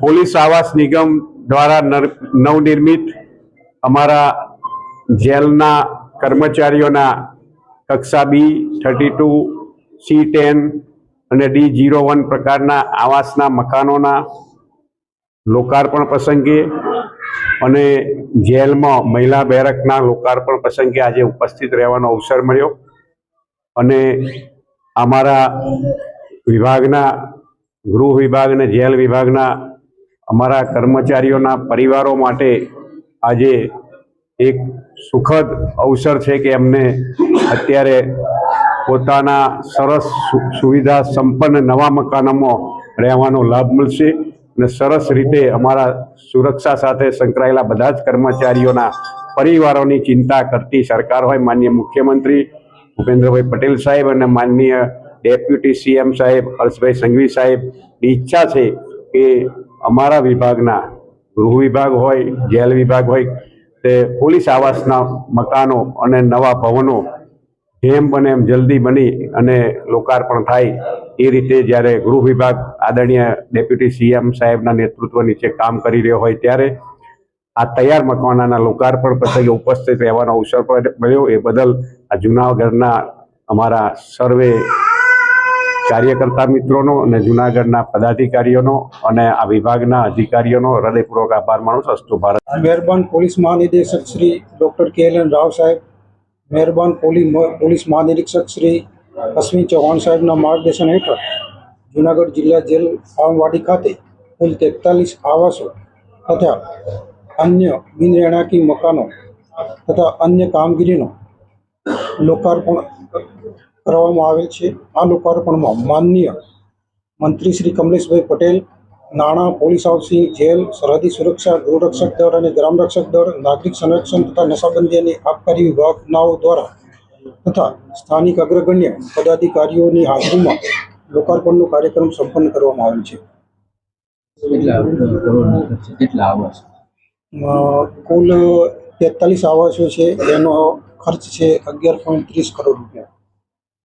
Police આવાસ નિગમ દ્વારા નર- નવનિર્મિત અમારા જેલના કર્મચારીઓના કક્ષા B thirty two, C ten અને ડી જીરો વન પ્રકારના આવાસના મકાનોના લોકાર્પણ પ્રસંગે અને જેલમાં મહિલા બેરકના લોકાર્પણ પ્રસંગે આજે ઉપસ્થિત રહેવાનો અવસર મળ્યો અને અમારા વિભાગના ગૃહ વિભાગ અને જેલ વિભાગના અમારા કર્મચારીઓના પરિવારો માટે આજે એક સુખદ અવસર છે કે એમને અત્યારે પોતાના સરસ સુવિધા સંપન્ન નવા મકાનોમાં રહેવાનો લાભ મળશે અને સરસ રીતે અમારા સુરક્ષા સાથે સંકળાયેલા બધા જ કર્મચારીઓના પરિવારોની ચિંતા કરતી સરકાર હોય માનનીય મુખ્યમંત્રી ભૂપેન્દ્રભાઈ પટેલ સાહેબ અને માનનીય ડેપ્યુટી સીએમ સાહેબ હર્ષભાઈ સંઘવી સાહેબની ઈચ્છા છે કે અમારા વિભાગના ગૃહ વિભાગ હોય, જેલ વિભાગ હોય, તે પોલીસ આવાસના મકાનો અને નવા ભવનો જેમ બને એમ જલ્દી બની અને લોકાર્પણ થાય. એ રીતે જ્યારે ગૃહ વિભાગ આદરણીય ડેપ્યુટી સીએમ સાહેબના નેતૃત્વ નીચે કામ કરી રહ્યો હોય ત્યારે આ તૈયાર મકાનોના લોકાર્પણ પ્રસંગે ઉપસ્થિત રહેવાનો અવસર મળ્યો. એ બદલ આ જુનાગઢના અમારા સર્વે કાર્યકર્તા મિત્રોનો અને જુનાગઢના પદાધિકારીઓનો અને આ વિભાગના અધિકારીઓનો હૃદયપૂર્વક આભાર માનું છું. ભારત. મહેરબાન પોલીસ મહાનિદેશક Shri doctor K L N Rao સાહેબ મહેરબાન પોલી પોલીસ મહાનિરીક્ષક શ્રી અશ્વિન ચૌહાણ સાહેબના માર્ગદર્શન હેઠળ જૂનાગઢ જિલ્લા જેલ આમવાડી ખાતે કુલ તેતાલીસ આવાસો તથા અન્ય બિનરેણાકી મકાનો તથા અન્ય કામગીરીનો લોકાર્પણ કરવામાં આવેલ છે. આ લોકાર્પણમાં માનનીય મંત્રી શ્રી કમલેશભાઈ પટેલ નાણાં પોલીસ હાઉસિંગ જેલ સરહદી સુરક્ષા ગૃહરક્ષક દળ અને ગ્રામરક્ષક દળ નાગરિક સંરક્ષણ તથા નશાબંધી અને આબકારી વિભાગનાઓ દ્વારા તથા સ્થાનિક અગ્રગણ્ય પદાધિકારીઓની હાજરીમાં લોકાર્પણનો કાર્યક્રમ સંપન્ન કરવામાં આવેલ છે. કુલ તેતાલીસ આવાસો છે. એનો ખર્ચ છે અગિયાર પોઈન્ટ ત્રીસ કરોડ રૂપિયા.